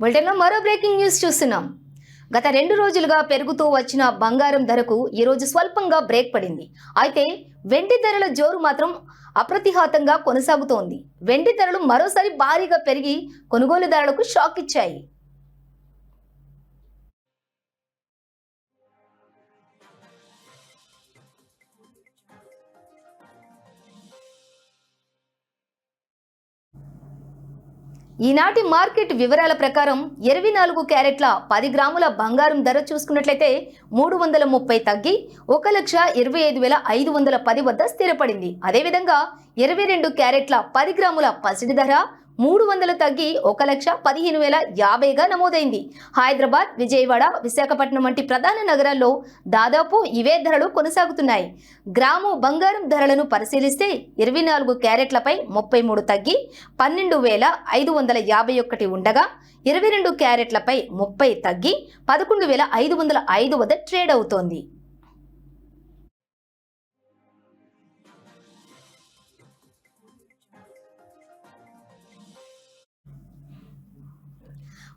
బులెటిన్లో మరో breaking news చూస్తున్నాం. గత రెండు రోజులుగా పెరుగుతూ వచ్చిన బంగారం ధరకు ఈరోజు స్వల్పంగా బ్రేక్ పడింది. అయితే వెండి ధరల జోరు మాత్రం అప్రతిహాతంగా కొనసాగుతోంది. వెండి ధరలు మరోసారి భారీగా పెరిగి కొనుగోలుదారులకు షాక్ ఇచ్చాయి. ఈనాటి మార్కెట్ వివరాల ప్రకారం ఇరవై నాలుగు క్యారెట్ల పది గ్రాముల బంగారం ధర చూసుకున్నట్లయితే మూడు వందల ముప్పై తగ్గి ఒక లక్ష ఇరవై ఐదు వేల ఐదు వందల పది వద్ద స్థిరపడింది. అదేవిధంగా ఇరవై రెండు క్యారెట్ల పది గ్రాముల పసిడి ధర మూడు వందలు తగ్గి ఒక లక్ష పదిహేను వేల యాభైగా నమోదైంది. హైదరాబాద్ విజయవాడ విశాఖపట్నం వంటి ప్రధాన నగరాల్లో దాదాపు ఇవే ధరలు కొనసాగుతున్నాయి. గ్రాము బంగారం ధరలను పరిశీలిస్తే ఇరవై నాలుగు క్యారెట్లపై ముప్పై మూడు తగ్గి పన్నెండు వేల ఐదు వందల యాభై ఒకటి ఉండగా ఇరవై రెండు క్యారెట్లపై ముప్పై తగ్గి పదకొండు వేల ఐదు వందల ఐదు వద్ద ట్రేడ్ అవుతోంది.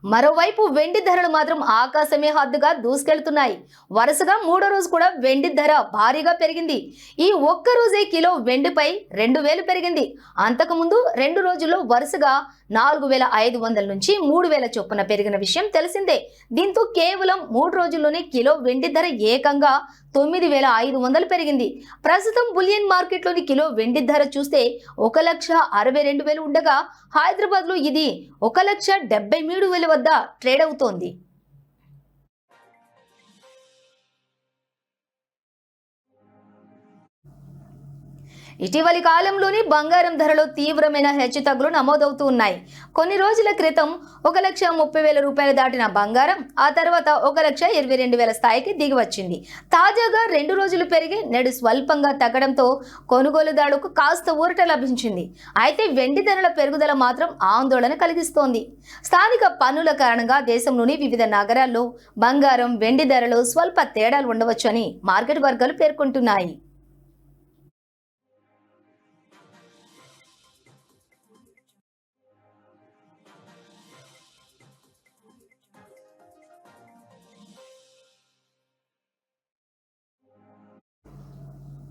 మరోవైపు వెండి ధరలు మాత్రం ఆకాశమే హద్దుగా దూసుకెళ్తున్నాయి. వరుసగా మూడో రోజు కూడా వెండి ధర భారీగా పెరిగింది. ఈ ఒక్క రోజే కిలో వెండిపై రెండు వేలు పెరిగింది. అంతకుముందు రెండు రోజుల్లో వరుసగా నాలుగు వేల ఐదు వందల నుంచి మూడు వేల చొప్పున పెరిగిన విషయం తెలిసిందే. దీంతో కేవలం మూడు రోజుల్లోనే కిలో వెండి ధర ఏకంగా తొమ్మిది వేల ఐదు వందలు పెరిగింది. ప్రస్తుతం బులియన్ మార్కెట్లోని కిలో వెండి ధర చూస్తే ఒక లక్ష అరవై రెండు వేలు ఉండగా హైదరాబాద్లో ఇది ఒక లక్ష డెబ్బై మూడు వేల వద్ద ట్రేడ్ అవుతోంది. ఇటీవలి కాలంలోని బంగారం ధరలో తీవ్రమైన హెచ్చుతగ్గులు నమోదవుతూ ఉన్నాయి. కొన్ని రోజుల క్రితం ఒక లక్ష ముప్పై వేల రూపాయలు దాటిన బంగారం ఆ తర్వాత ఒక లక్ష ఇరవై రెండు వేల స్థాయికి దిగి వచ్చింది. తాజాగా రెండు రోజులు పెరిగి నేడు స్వల్పంగా తగ్గడంతో కొనుగోలుదారులకు కాస్త ఊరట లభించింది. అయితే వెండి ధరల పెరుగుదల మాత్రం ఆందోళన కలిగిస్తోంది. స్థానిక పన్నుల కారణంగా దేశంలోని వివిధ నగరాల్లో బంగారం వెండి ధరలు స్వల్ప తేడాలు ఉండవచ్చని మార్కెట్ వర్గాలు పేర్కొంటున్నాయి.